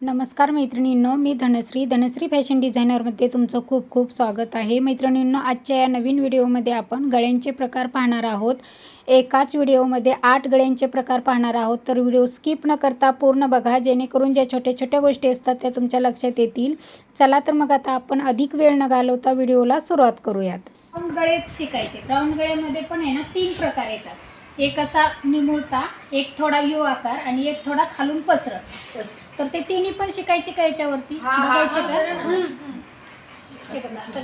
नमस्कार मैत्रिणींनो मी धनश्री. धनश्री फॅशन डिझायनरमध्ये तुमचं खूप खूप स्वागत आहे. मैत्रिणींनो आजच्या या नवीन व्हिडिओमध्ये आपण गळ्यांचे प्रकार पाहणार आहोत. एकाच व्हिडिओमध्ये आठ गळ्यांचे प्रकार पाहणार आहोत. तर व्हिडिओ स्किप न करता पूर्ण बघा जेणेकरून ज्या छोट्या छोट्या गोष्टी असतात त्या तुमच्या लक्षात येतील. चला तर मग आता आपण अधिक वेळ न घालवता व्हिडिओला सुरुवात करूयात. राऊंड गळेच शिकायचे. राऊंड गळ्यामध्ये पण आहे ना तीन प्रकार येतात. एक असा निमुळता एक थोडा यू आकार आणि एक थोडा खालून पसरत तर ते तिन्ही पण शिकायचे का याच्यावरती? बघायचे का?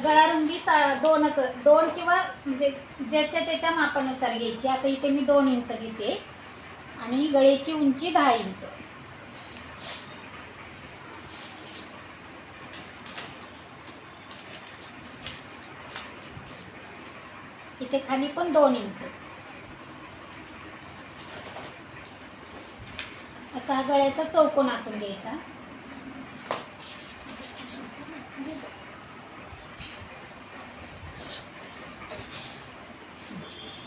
गळा रुंदी दोनच दोन किंवा म्हणजे ज्याच्या त्याच्या मापानुसार घ्यायची. आता इथे मी दोन इंच घेते. आणि गळ्याची उंची दहा इंच. इथे खाली पण दोन इंच. असा हा गळ्याचा चौकोन आखून घ्यायचा.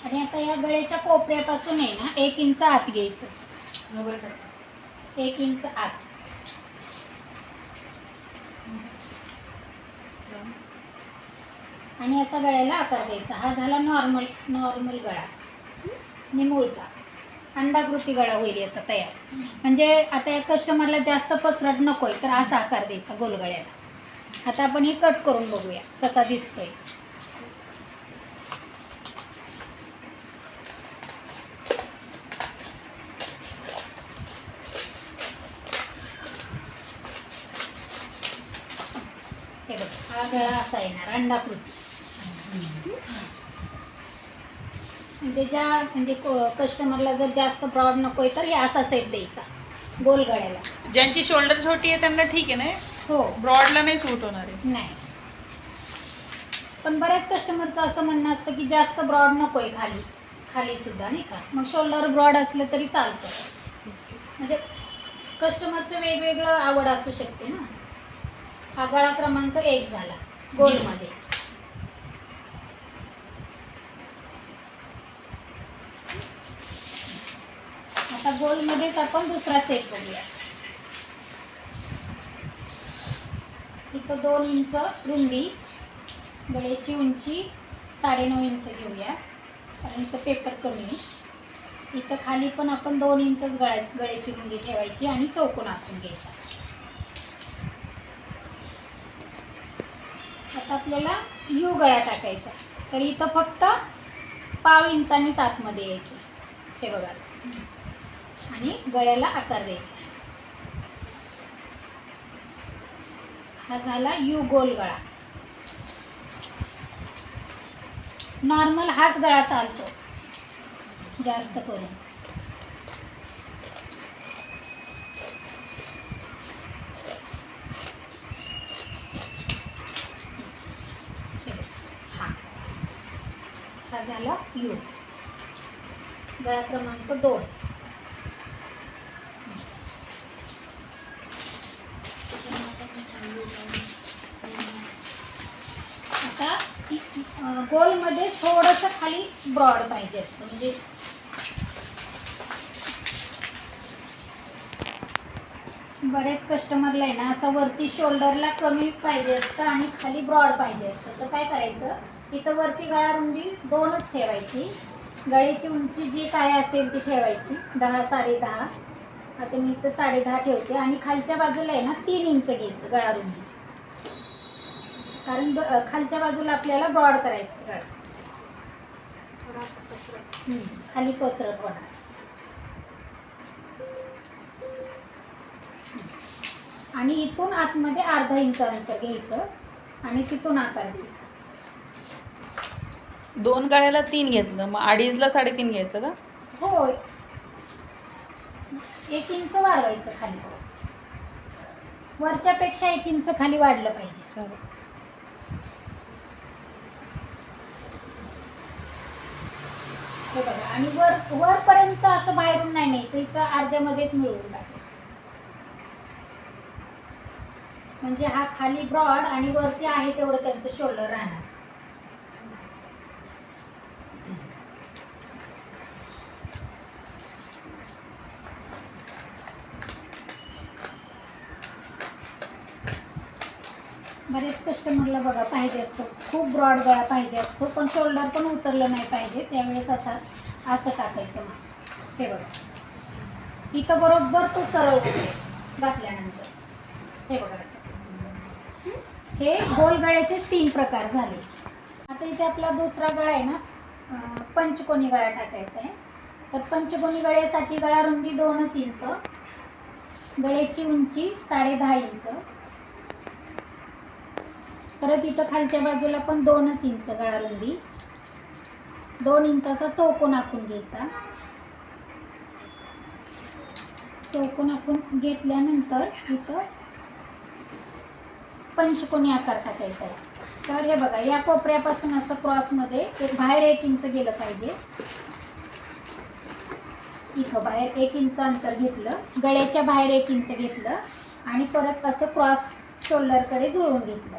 आणि आता या गळ्याच्या कोपऱ्यापासून आहे ना एक इंच आत घ्यायचं. एक इंच आत. आणि असा गळ्याला आकार द्यायचा. हा झाला नॉर्मल नॉर्मल गळा. निमुळता. अंडाकृती गळा होईल याचा तयार. म्हणजे आता या कस्टमरला जास्त पसरट नकोय तर असा आकार द्यायचा गोलगळ्याला. आता आपण हे कट करून बघूया कसा दिसतोय. हे बघ हा गळा असा येणार अंडाकृती. म्हणजे ज्या म्हणजे कस्टमरला जर जास्त ब्रॉड नकोय तर हे असा सेट द्यायचा गोल गळ्याला. ज्यांची शोल्डर छोटी आहे त्यांना ठीक आहे ना? हो. ब्रॉडला नाही सूट होणार आहे. नाही. पण बऱ्याच कस्टमरचं असं म्हणणं असतं की जास्त ब्रॉड नकोय खाली खाली सुद्धा नाही का? मग शोल्डर ब्रॉड असलं तरी चालतं. म्हणजे कस्टमरचं वेगवेगळं आवड असू शकते ना. हा गळा क्रमांक एक झाला गोलमध्ये. आता गोलमध्येच आपण दुसरा सेट बघूया. इथं दोन इंच रुंदी गळ्याची उंची साडेनऊ इंच घेऊया कारण इथं पेपर कमी आहे. इथं खाली पण आपण दोन इंचच गळ्या गळ्याची रुंदी ठेवायची आणि चौकोन आखून घ्यायचा. आता आपल्याला यू गळा टाकायचा. तर इथं फक्त पाव इंचानीच आतमध्ये यायचं. हे बघा. आणि गळ्याला आकार द्यायचा. हा झाला यू गोल गळा. नॉर्मल हाच गळा चालतो. जास्त करून. हा. हा झाला यू. गळा क्रमांक दोन आता अं, गोलमध्ये थोडंसं खाली ब्रॉड पाहिजे असतं. म्हणजे बरेच कस्टमरला आहे ना असं वरती शोल्डरला कमी पाहिजे असतं आणि खाली ब्रॉड पाहिजे असतं. तर काय करायचं? इथं वरती गळा रुंदी दोनच ठेवायची. गळ्याची उंची जी काय असेल ती ठेवायची. दहा साडे दहा. आता मी इथं साडे दहा ठेवते. आणि खालच्या बाजूला आहे ना तीन इंच घ्यायचं गळा रुंदी. कारण खालच्या बाजूला आपल्याला ब्रॉड करायचं. खाली पसरट होणार. आणि इथून आतमध्ये अर्धा इंच अंतर घ्यायचं आणि तिथून आकार द्यायचा. दोन गळ्याला तीन घेतलं. मग अडीचला साडेतीन घ्यायचं का? हो एक इंच वाढवायचं खाली. वरच्यापेक्षा एक इंच खाली वाढलं पाहिजे. चालेल. हे बघा. आणि वर वरपर्यंत असं बाहेरून नाही न्यायचं इथं अर्ध्यामध्येच मिळवून टाकायचं. म्हणजे हा खाली ब्रॉड आणि वरती आहे तेवढं त्यांचं शोल्डर राहणार. बरेच कस्टमरला बघा पाहिजे असतो. खूप ब्रॉड गळा पाहिजे असतो पण शोल्डर पण उतरलं नाही पाहिजे. त्यावेळेस असा असं टाकायचं मग. हे बघा. इथं बरोबर तो सरळ घातल्यानंतर. हे बघा असं. हे गोल गळ्याचेच तीन प्रकार झाले. आता इथे आपला दुसरा गळा आहे ना पंचकोनी गळा टाकायचा आहे. तर पंचकोनी गळ्यासाठी गळा रुंदी दोनच इंच गळ्याची उंची साडे दहा इंच परत इथं खालच्या बाजूला पण दोनच इंच गळा रुंदी दोन इंचाचा चौकोन आखून घ्यायचा. चौकोन आखून घेतल्यानंतर इथं पंचकोनी आकार टाकायचा आहे. तर हे बघा या कोपऱ्यापासून असं क्रॉसमध्ये एक बाहेर एक इंच गेलं पाहिजे. इथं बाहेर एक इंच अंतर घेतलं गळ्याच्या बाहेर एक इंच घेतलं आणि परत असं क्रॉस शोल्डरकडे जुळवून घेतलं.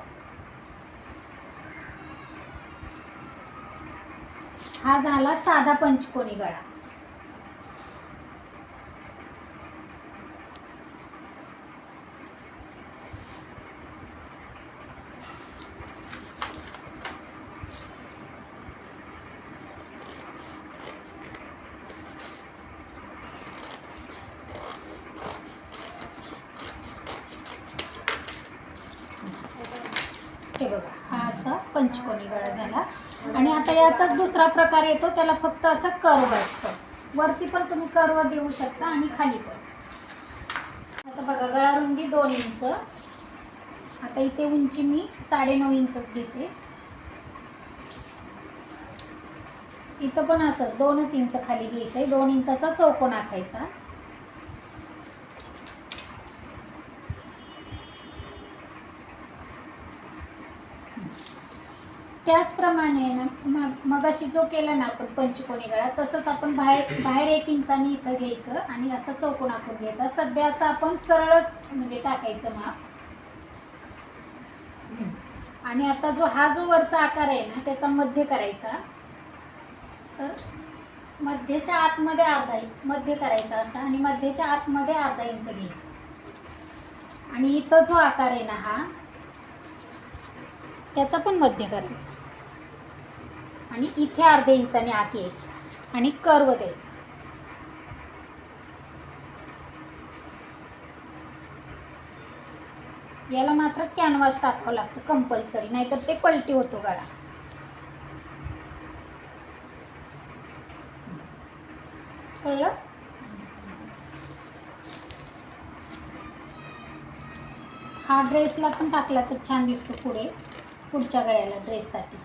हा झाला साधा पंचकोनी गळा. हे बघा हा असा पंचकोनी गळा झाला. आणि आता यातच दुसरा प्रकार येतो त्याला फक्त असं कर्व असतं. वरती पण तुम्ही कर्व देऊ शकता आणि खाली पण. आता बघा गळा रुंदी दोन इंच. आता इथे उंची मी साडेनऊ इंचच घेते. इथं पण असं दोनच इंच खाली घ्यायचं आहे दोन इंचाचा चौकोन आखायचा. त्याचप्रमाणे ना मग मगाशी जो केला ना आपण पंचकोनी गळा तसंच आपण बाहेर बाहेर एक इंचानी इथं घ्यायचं आणि असं चौकोन आपण घ्यायचा. सध्या असं आपण सरळच म्हणजे टाकायचं माप. आणि आता जो हा जो वरचा आकार आहे ना त्याचा मध्य करायचा. तर मध्येच्या आतमध्ये अर्धा इंच मध्य करायचा असा आणि मध्येच्या आतमध्ये अर्धा इंच घ्यायचा. आणि इथं जो आकार आहे ना हा त्याचा पण मध्य करायचा. आणि इथे अर्ध्या इंचाने आत यायचं. आणि कर्व द्यायचं. याला मात्र कॅनव्हास टाकावं लागतं कंपल्सरी नाहीतर ते पलटी होतो गळा कळलं? हा ड्रेसला पण टाकला तर छान दिसतो पुढे पुढच्या गळ्याला ड्रेससाठी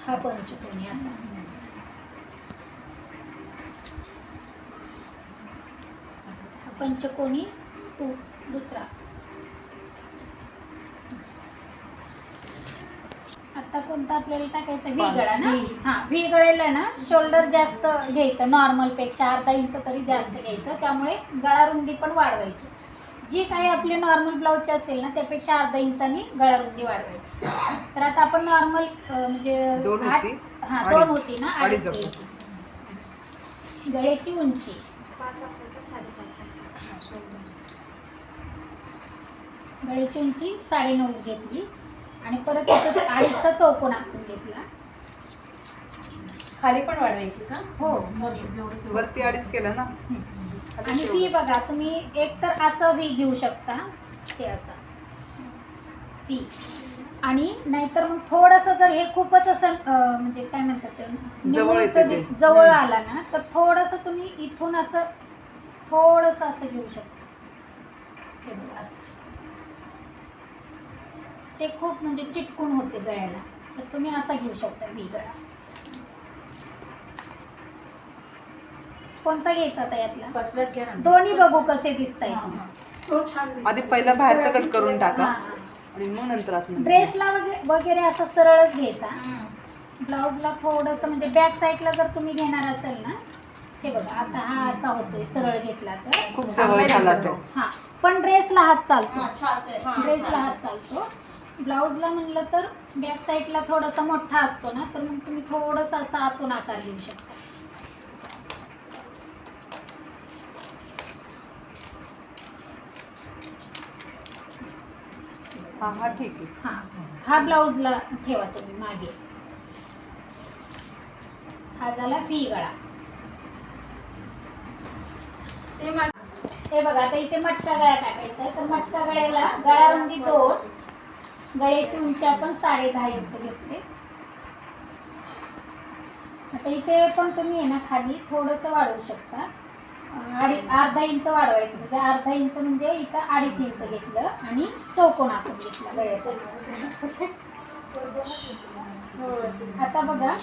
हा पंचकोनी असा हा पंचकोनी टू दुसरा आता कोणता आपल्याला टाकायचा? व्ही गळा ना? हा व्ही गळेला ना शोल्डर जास्त घ्यायचं. नॉर्मलपेक्षा अर्धा इंच तरी जास्त घ्यायचं. त्यामुळे गळा रुंदी पण वाढवायची. जी काही आपली नॉर्मल ब्लाऊजची असेल ना त्यापेक्षा अर्धा इंचानी गळा रुंदी वाढवायची. तर आता आपण नॉर्मल म्हणजे दोन आठ- होती, हा दोन अडीच. होती ना? अडीच अडीच होती. घ्यायची. गळ्याची उंची. गळ्याची उंची साडेनऊ घेतली. आणि परत इथं अडीचचा चौकोन आखून घेतला. खाली पण वाढवायची का? हो. वरती अडीच केलं ना? आणि फी बघा तुम्ही एक तर असं व्ही घेऊ शकता. हे असं. फी आणि नाहीतर मग थोडंसं जर हे खूपच असं म्हणजे काय म्हणतात ते जवळ ते. जवळ आला ना तर थोडंसं तुम्ही इथून असं थोडंसं असं घेऊ शकता. हे बघा असं. ते खूप म्हणजे चिटकून होते गळ्याला. तर तुम्ही असा घेऊ शकता व्ही गळा. कोणता घ्यायचा आता यातला? पसरत घ्या ना. दोन्ही बघू कसे दिसत तो छान आधी पहिला बाहेरचा कट करून टाका. आणि मग नंतर ड्रेसला वगे- वगैरे असं सरळच घ्यायचा. ब्लाऊजला थोडंसं म्हणजे बॅक साईडला जर तुम्ही घेणार असेल ना हे बघा आता हा असा होतोय सरळ घेतला तर. खूप जवळ झाला तो. हा पण ड्रेसला हात चालतो. ड्रेसला हात चालतो. ब्लाऊजला म्हणलं तर बॅक साईडला थोडासा मोठा असतो ना तर मग तुम्ही थोडंसं असा आतून आकार घेऊ शकता. हा ठीक आहे. हा हा ब्लाऊजला ठेवा तुम्ही मागे. हा झाला फी गळा. सेम हे बघा आता इथे मटका गळा टाकायचा आहे. तर मटका गळ्याला गळा रुंदी दोन गळ्याची उंची आपण साडे दहा इंच घेतले. आता इथे पण तुम्ही आहे ना खाली थोडंसं वाढवू शकता. अडी अर्धा इंच वाढवायचं म्हणजे अर्धा इंच म्हणजे इथं अडीच इंच घेतलं आणि चौकोन आपण घेतला गळ्यासाठी आता बघा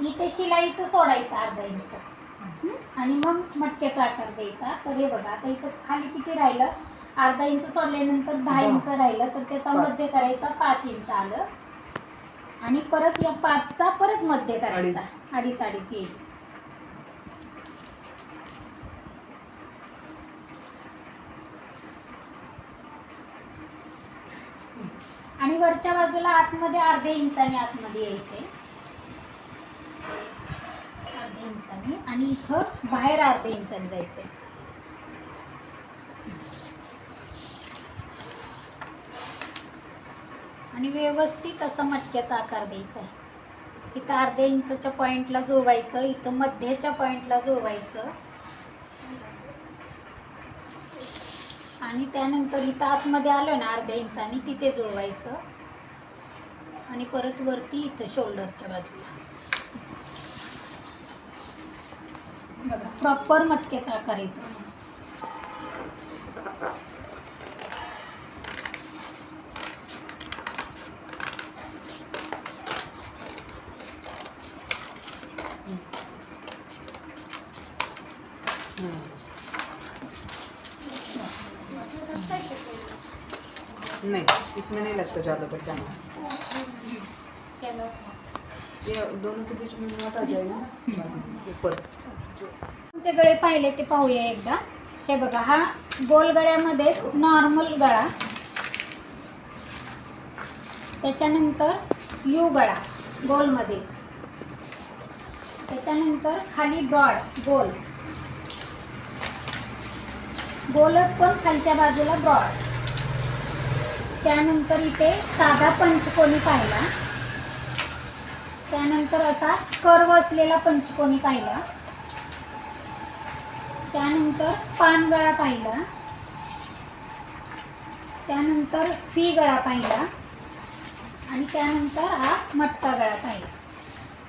इथे शिलाईचं सोडायचं अर्धा इंच. आणि मग मटक्याचा आकार द्यायचा. तर हे बघा आता इथं खाली किती राहिलं? अर्धा इंच सोडल्यानंतर दहा इंच राहिलं तर त्याचा मध्य करायचा पाच इंच आलं. आणि परत या पाचचा परत मध्य करायचा. अडीच. अडीच येईल. आणि वरच्या बाजूला आतमध्ये अर्ध्या इंचाने आतमध्ये यायचे. अर्ध्या इंचाने आणि इथं बाहेर अर्ध्या इंचाने जायचे. आणि व्यवस्थित असं मटक्याचा आकार द्यायचा आहे. इथं अर्ध्या इंचच्या पॉईंटला जुळवायचं इथं मध्याच्या पॉईंटला जुळवायचं. आणि त्यानंतर इथं आतमध्ये आलो ना अर्ध्या इंचाने तिथे जुळवायचं. आणि परत वरती इथं शोल्डरच्या बाजूला. बघा प्रॉपर मटक्याचा आकार येतो नहीं इसमें ज़्यादा तक जाना ये दोनों के बीच में नॉट आ जाएगा ऊपर. ते गळे पाहिले ते पाहूया एकदा. हे बघा हा गोल गळ्यामध्येच नॉर्मल गळा. त्याच्यानंतर यू गळा गोलमध्येच. त्याच्यानंतर खाली ब्रॉड गोल. गोलच पण खालच्या बाजूला ब्रॉड त्यानंतर इथे साधा पंचकोनी पाहिला. त्यानंतर असा कर्व असलेला पंचकोनी पाहिला. त्यानंतर पानगळा पाहिला. त्यानंतर फी गळा पाहिला. आणि त्यानंतर हा मटका गळा पाहिला.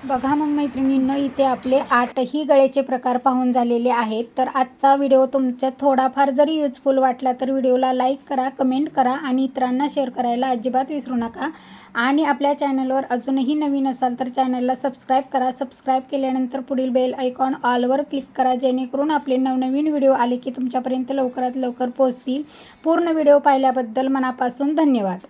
बघा मग मैत्रिणींनो इथे आपले आठही गळ्याचे प्रकार पाहून झालेले आहेत. तर आजचा व्हिडिओ तुमच्या थोडाफार जरी युजफुल वाटला तर व्हिडिओला लाईक करा कमेंट करा आणि इतरांना शेअर करायला अजिबात विसरू नका. आणि आपल्या चॅनलवर अजूनही नवीन असाल तर चॅनलला सबस्क्राईब करा. सबस्क्राईब केल्यानंतर पुढील बेल आयकॉन ऑलवर क्लिक करा जेणेकरून आपले नवनवीन व्हिडिओ आले की तुमच्यापर्यंत लवकरात लवकर पोहोचतील. पूर्ण व्हिडिओ पाहिल्याबद्दल मनापासून धन्यवाद.